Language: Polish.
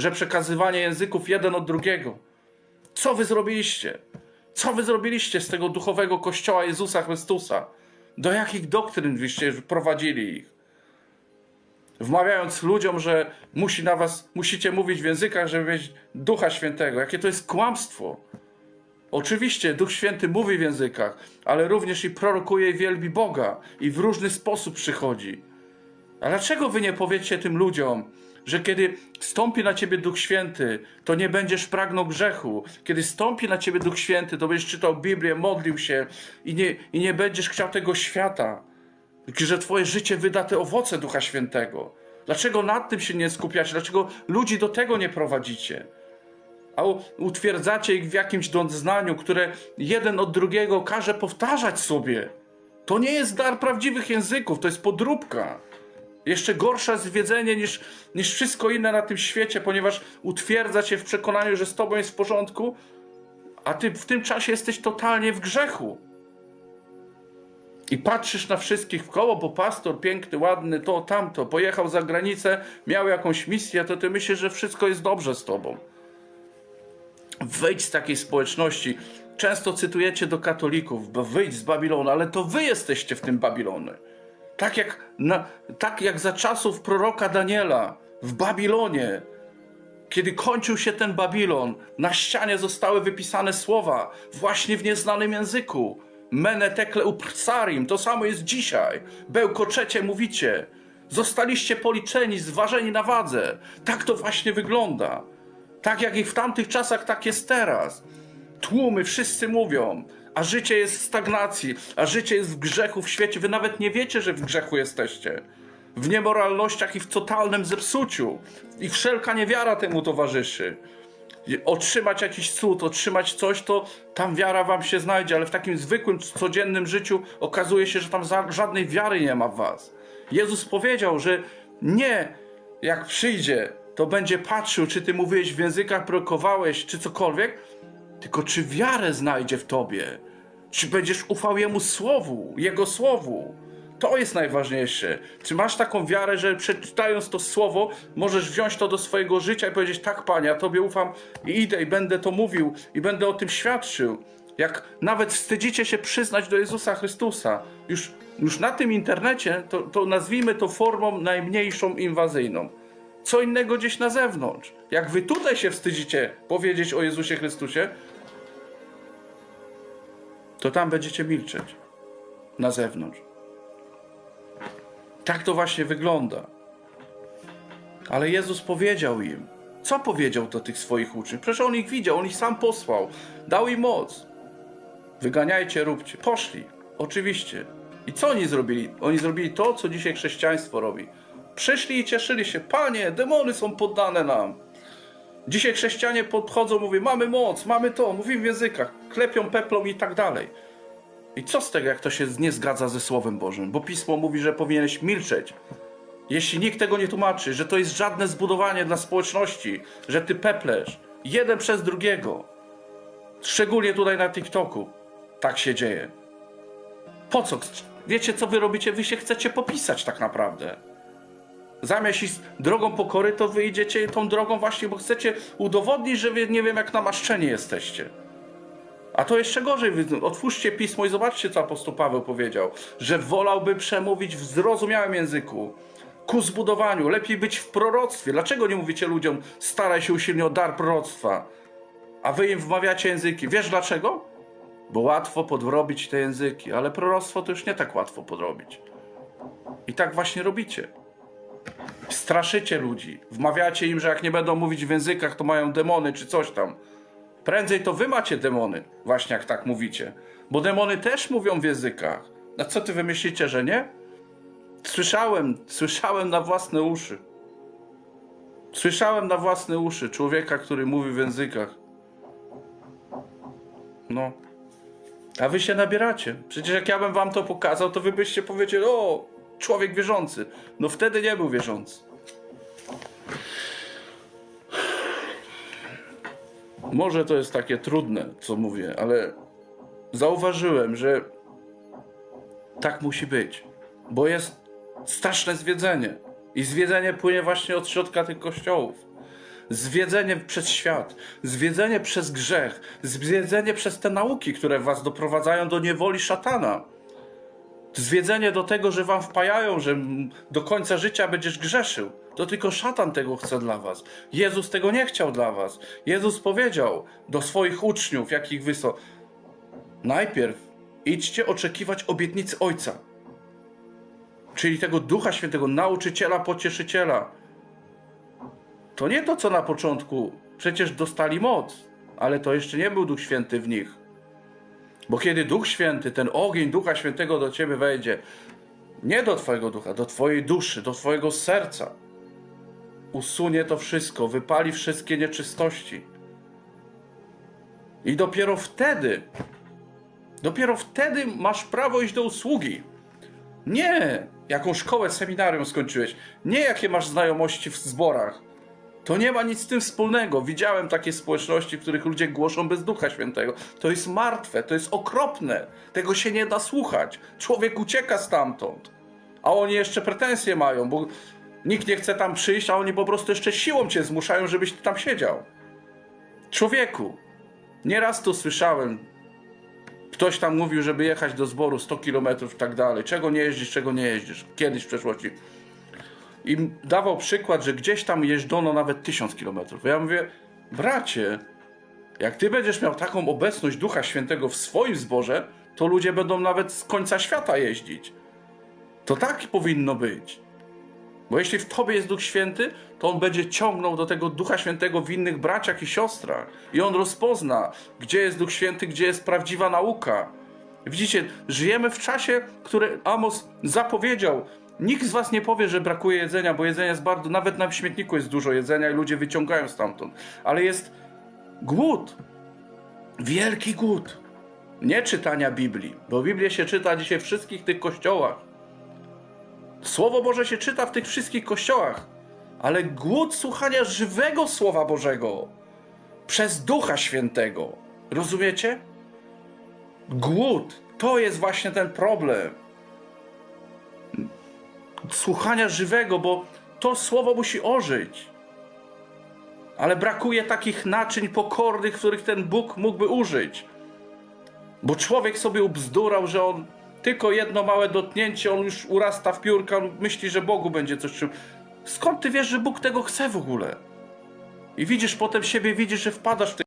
że przekazywanie języków jeden od drugiego. Co wy zrobiliście? Co wy zrobiliście z tego duchowego kościoła Jezusa Chrystusa? Do jakich doktryn wyście prowadzili ich? Wmawiając ludziom, że musi na was, musicie mówić w językach, żeby mieć Ducha Świętego. Jakie to jest kłamstwo. Oczywiście Duch Święty mówi w językach, ale również i prorokuje i wielbi Boga i w różny sposób przychodzi. A dlaczego wy nie powiecie tym ludziom, że kiedy stąpi na ciebie Duch Święty, to nie będziesz pragnął grzechu. Kiedy stąpi na ciebie Duch Święty, to będziesz czytał Biblię, modlił się i nie, i nie będziesz chciał tego świata. Że twoje życie wyda te owoce Ducha Świętego. Dlaczego nad tym się nie skupiacie? Dlaczego ludzi do tego nie prowadzicie? A utwierdzacie ich w jakimś doznaniu, które jeden od drugiego każe powtarzać sobie. To nie jest dar prawdziwych języków, to jest podróbka. Jeszcze gorsze zwiedzenie niż, niż wszystko inne na tym świecie, ponieważ utwierdza cię w przekonaniu, że z tobą jest w porządku, a ty w tym czasie jesteś totalnie w grzechu. I patrzysz na wszystkich w koło, bo pastor piękny, ładny, to, tamto, pojechał za granicę, miał jakąś misję, to ty myślisz, że wszystko jest dobrze z tobą. Wyjdź z takiej społeczności. Często cytujecie do katolików, bo wyjdź z Babilonu, ale to wy jesteście w tym Babilonie. Tak jak, na, tak jak za czasów proroka Daniela w Babilonie, kiedy kończył się ten Babilon, na ścianie zostały wypisane słowa właśnie w nieznanym języku. Mene tekle upsarim, to samo jest dzisiaj. Bełkoczecie mówicie. Zostaliście policzeni, zważeni na wadze. Tak to właśnie wygląda. Tak jak i w tamtych czasach, tak jest teraz. Tłumy wszyscy mówią, a życie jest w stagnacji, a życie jest w grzechu w świecie. Wy nawet nie wiecie, że w grzechu jesteście. W niemoralnościach i w totalnym zepsuciu. I wszelka niewiara temu towarzyszy. Otrzymać jakiś cud, otrzymać coś, to tam wiara wam się znajdzie, ale w takim zwykłym, codziennym życiu okazuje się, że tam żadnej wiary nie ma w was. Jezus powiedział, że nie, jak przyjdzie, to będzie patrzył, czy ty mówiłeś w językach, prorokowałeś, czy cokolwiek, tylko czy wiarę znajdzie w tobie. Czy będziesz ufał Jemu słowu, Jego słowu. To jest najważniejsze. Czy masz taką wiarę, że przeczytając to słowo, możesz wziąć to do swojego życia i powiedzieć: Tak, Panie, ja Tobie ufam i idę i będę to mówił i będę o tym świadczył. Jak nawet wstydzicie się przyznać do Jezusa Chrystusa, już, już na tym internecie, to, to nazwijmy to formą najmniejszą inwazyjną. Co innego gdzieś na zewnątrz. Jak wy tutaj się wstydzicie powiedzieć o Jezusie Chrystusie, to tam będziecie milczeć. Na zewnątrz. Tak to właśnie wygląda. Ale Jezus powiedział im. Co powiedział do tych swoich uczniów? Przecież on ich widział, on ich sam posłał. Dał im moc. Wyganiajcie, róbcie. Poszli. Oczywiście. I co oni zrobili? Oni zrobili to, co dzisiaj chrześcijaństwo robi. Przyszli i cieszyli się. Panie, demony są poddane nam. Dzisiaj chrześcijanie podchodzą, mówią, mamy moc, mamy to, mówimy w językach, klepią peplą i tak dalej. I co z tego, jak to się nie zgadza ze Słowem Bożym? Bo Pismo mówi, że powinieneś milczeć. Jeśli nikt tego nie tłumaczy, że to jest żadne zbudowanie dla społeczności, że ty peplesz jeden przez drugiego. Szczególnie tutaj na TikToku tak się dzieje. Po co? Wiecie, co wy robicie? Wy się chcecie popisać tak naprawdę. Zamiast iść drogą pokory, to wy idziecie tą drogą właśnie, bo chcecie udowodnić, że wy nie wiem jak namaszczeni jesteście. A to jeszcze gorzej, otwórzcie pismo i zobaczcie, co apostoł Paweł powiedział, że wolałby przemówić w zrozumiałym języku, ku zbudowaniu, lepiej być w proroctwie. Dlaczego nie mówicie ludziom, staraj się usilnie o dar proroctwa, a wy im wmawiacie języki? Wiesz dlaczego? Bo łatwo podrobić te języki, ale proroctwo to już nie tak łatwo podrobić. I tak właśnie robicie. Straszycie ludzi, wmawiacie im, że jak nie będą mówić w językach, to mają demony czy coś tam. Prędzej to wy macie demony, właśnie jak tak mówicie. Bo demony też mówią w językach. A co ty wymyślicie, że nie? Słyszałem, słyszałem na własne uszy. Słyszałem na własne uszy człowieka, który mówi w językach. No. A wy się nabieracie. Przecież jak ja bym wam to pokazał, to wy byście powiedzieli, o, człowiek wierzący. No wtedy nie był wierzący. Może to jest takie trudne, co mówię, ale zauważyłem, że tak musi być, bo jest straszne zwiedzenie. I zwiedzenie płynie właśnie od środka tych kościołów. Zwiedzenie przez świat, zwiedzenie przez grzech, zwiedzenie przez te nauki, które was doprowadzają do niewoli szatana. Zwiedzenie do tego, że wam wpajają, że do końca życia będziesz grzeszył. To tylko szatan tego chce dla was. Jezus tego nie chciał dla was. Jezus powiedział do swoich uczniów, jakich wysłał. Najpierw idźcie oczekiwać obietnicy Ojca. Czyli tego Ducha Świętego, nauczyciela, pocieszyciela. To nie to, co na początku. Przecież dostali moc, ale to jeszcze nie był Duch Święty w nich. Bo kiedy Duch Święty, ten ogień Ducha Świętego do ciebie wejdzie, nie do twojego ducha, do twojej duszy, do twojego serca, usunie to wszystko, wypali wszystkie nieczystości. I dopiero wtedy, dopiero wtedy masz prawo iść do usługi. Nie jaką szkołę, seminarium skończyłeś, nie jakie masz znajomości w zborach. To nie ma nic z tym wspólnego. Widziałem takie społeczności, w których ludzie głoszą bez Ducha Świętego. To jest martwe, to jest okropne. Tego się nie da słuchać. Człowiek ucieka stamtąd. A oni jeszcze pretensje mają, bo nikt nie chce tam przyjść, a oni po prostu jeszcze siłą cię zmuszają, żebyś tam siedział. Człowieku, nieraz to słyszałem. Ktoś tam mówił, żeby jechać do zboru 100 km i tak dalej. Czego nie jeździsz, czego nie jeździsz. Kiedyś w przeszłości. I dawał przykład, że gdzieś tam jeżdżono nawet 1000 km. Ja mówię, bracie, jak ty będziesz miał taką obecność Ducha Świętego w swoim zborze, to ludzie będą nawet z końca świata jeździć. To tak powinno być. Bo jeśli w tobie jest Duch Święty, to on będzie ciągnął do tego Ducha Świętego w innych braciach i siostrach. I on rozpozna, gdzie jest Duch Święty, gdzie jest prawdziwa nauka. Widzicie, żyjemy w czasie, który Amos zapowiedział. Nikt z was nie powie, że brakuje jedzenia, bo jedzenia jest bardzo, nawet na śmietniku jest dużo jedzenia i ludzie wyciągają stamtąd. Ale jest głód. Wielki głód. Nie czytania Biblii, bo Biblię się czyta dzisiaj w wszystkich tych kościołach. Słowo Boże się czyta w tych wszystkich kościołach, ale głód słuchania żywego Słowa Bożego przez Ducha Świętego. Rozumiecie? Głód to jest właśnie ten problem. Słuchania żywego, bo to słowo musi ożyć. Ale brakuje takich naczyń pokornych, których ten Bóg mógłby użyć. Bo człowiek sobie ubzdurał, że on tylko jedno małe dotknięcie, on już urasta w piórka, myśli, że Bogu będzie coś czym. Skąd ty wiesz, że Bóg tego chce w ogóle? I widzisz potem siebie, widzisz, że wpadasz w te